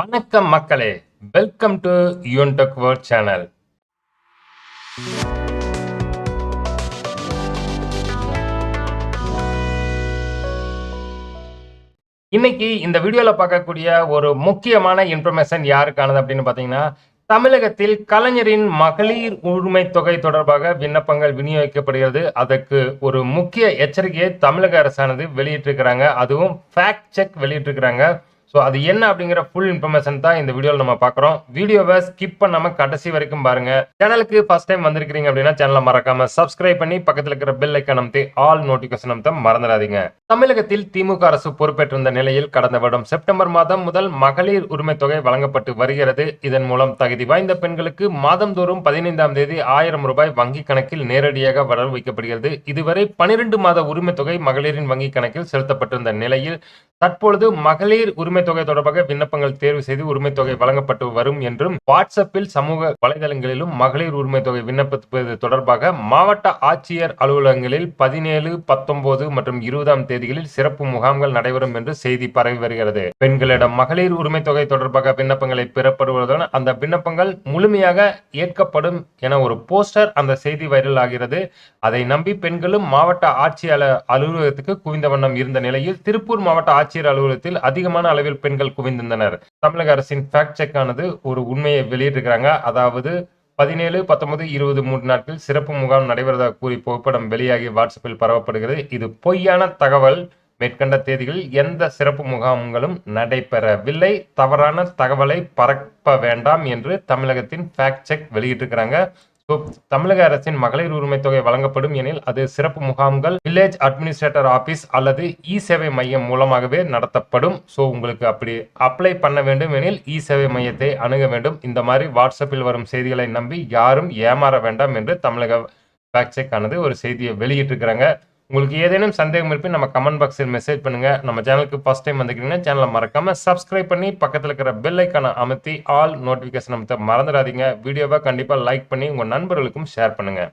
வணக்கம் மக்களே. Welcome to Yuntech world channel இன்னைக்கு இந்த வீடியோல பார்க்கக்கூடிய ஒரு முக்கியமான இன்ஃபர்மேஷன் யாருக்கானது அப்படின்னு பார்த்தீங்கன்னா தமிழகத்தில் கலைஞரின் மகளிர் உரிமை தொகை தொடர்பாக விண்ணப்பங்கள் விநியோகிக்கப்படுகிறது. அதற்கு ஒரு முக்கிய எச்சரிக்கையை தமிழக அரசானது வெளியிட்டிருக்கிறாங்க. அதுவும் ஃபேக்ட் செக் வெளியிட்டிருக்கிறாங்க. ஸோ அது என்ன அப்படிங்கிற ஃபுல் இன்ஃபர்மேஷன் தான் இந்த வீடியோவில் நம்ம பார்க்குறோம். வீடியோவை ஸ்கிப் பண்ணாமல் கடைசி வரைக்கும் பாருங்க. சேனலுக்கு ஃபர்ஸ்ட் டைம் வந்திருக்கிறீங்க அப்படின்னா சேனலை மறக்காம சப்ஸ்கிரைப் பண்ணி பக்கத்தில் இருக்கிற பெல் ஐக்கன் அமைத்து ஆல் நோட்டிஃபிகேஷன் அமைத்த மறந்துடாதீங்க. தமிழகத்தில் திமுக அரசு பொறுப்பேற்றிருந்த நிலையில் கடந்த வருடம் செப்டம்பர் மாதம் முதல் மகளிர் உரிமை தொகை வழங்கப்பட்டு வருகிறது. இதன் மூலம் தகுதி வாய்ந்த பெண்களுக்கு மாதந்தோறும் பதினைந்தாம் தேதி ஆயிரம் ரூபாய் வங்கி கணக்கில் நேரடியாக வரவு வைக்கப்படுகிறது. இதுவரை பனிரெண்டு மாத உரிமை தொகை மகளிரின் வங்கி கணக்கில் செலுத்தப்பட்டிருந்த நிலையில் தற்பொழுது மகளிர் உரிமை தொகை தொடர்பாக விண்ணப்பங்கள் தேர்வு செய்து உரிமை தொகை வழங்கப்பட்டு வரும் என்றும் வாட்ஸ்அப்பில் சமூக வலைதளங்களிலும் மகளிர் உரிமை தொகை விண்ணப்பிப்பது தொடர்பாக மாவட்ட ஆட்சியர் அலுவலகங்களில் பதினேழு பத்தொன்பது மற்றும் இருபதாம் தேதிகளில் சிறப்பு முகாம்கள் நடைபெறும் என்று செய்தி பரவி வருகிறது. பெண்களிடம் மகளிர் உரிமை தொகை தொடர்பாக விண்ணப்பங்களை பெறப்படுவதுடன் அந்த விண்ணப்பங்கள் முழுமையாக ஏற்கப்படும் என ஒரு போஸ்டர் அந்த செய்தி வைரல் ஆகிறது. அதை நம்பி பெண்களும் மாவட்ட ஆட்சியாளர் அலுவலகத்துக்கு குவிந்த வண்ணம் இருந்த நிலையில் திருப்பூர் மாவட்ட ஆட்சி ஆட்சியர் அலுவலகத்தில் அதிகமான அளவில் பெண்கள் குவிந்திருந்தனர். தமிழக அரசின் ஃபேக்ட் செக் ஆனது ஒரு உண்மையை வெளியிட்டிருக்கிறாங்க. அதாவது பதினேழு பத்தொன்பது இருபது மூன்று நாட்கள் சிறப்பு முகாம் நடைபெறதாக கூறி புகைப்படம் வெளியாகி வாட்ஸ்அப்பில் பரவப்படுகிறது இது பொய்யான தகவல். மேற்கண்ட தேதிகளில் எந்த சிறப்பு முகாம்களும் நடைபெறவில்லை. தவறான தகவலை பரப்ப வேண்டாம் என்று தமிழகத்தின் ஃபேக்ட் செக் வெளியிட்டிருக்கிறாங்க. தமிழக அரசின் மகளிர் உரிமை தொகை வழங்கப்படும் எனில் அது சிறப்பு முகாம்கள் வில்லேஜ் அட்மினிஸ்ட்ரேட்டர் ஆபீஸ் அல்லது இ சேவை மையம் மூலமாகவே நடத்தப்படும். ஸோ உங்களுக்கு அப்படி அப்ளை பண்ண வேண்டும் எனில் இ சேவை மையத்தை அணுக வேண்டும். இந்த மாதிரி வாட்ஸ்அப்பில் வரும் செய்திகளை நம்பி யாரும் ஏமாற வேண்டாம் என்று தமிழக ஃபேக்ட் செக் ஆனது ஒரு செய்தியை வெளியிட்டிருக்கிறாங்க. உங்களுக்கு ஏதேனும் சந்தேகம் இருப்பின் நம்ம கமெண்ட் பாக்ஸில் மெசேஜ் பண்ணுங்கள் நம்ம சேனலுக்கு ஃபர்ஸ்ட் டைம் வந்துக்கிறீங்கன்னா சேனலை மறக்காமல் சப்ஸ்கிரைப் பண்ணி பக்கத்தில் இருக்கிற பெல் ஐக்கான அமர்த்தி ஆல் நோட்டிஃபிகேஷன் அமைத்த மறந்துடாதீங்க. வீடியோவை கண்டிப்பாக லைக் பண்ணி உங்கள் நண்பர்களுக்கும் ஷேர் பண்ணுங்கள்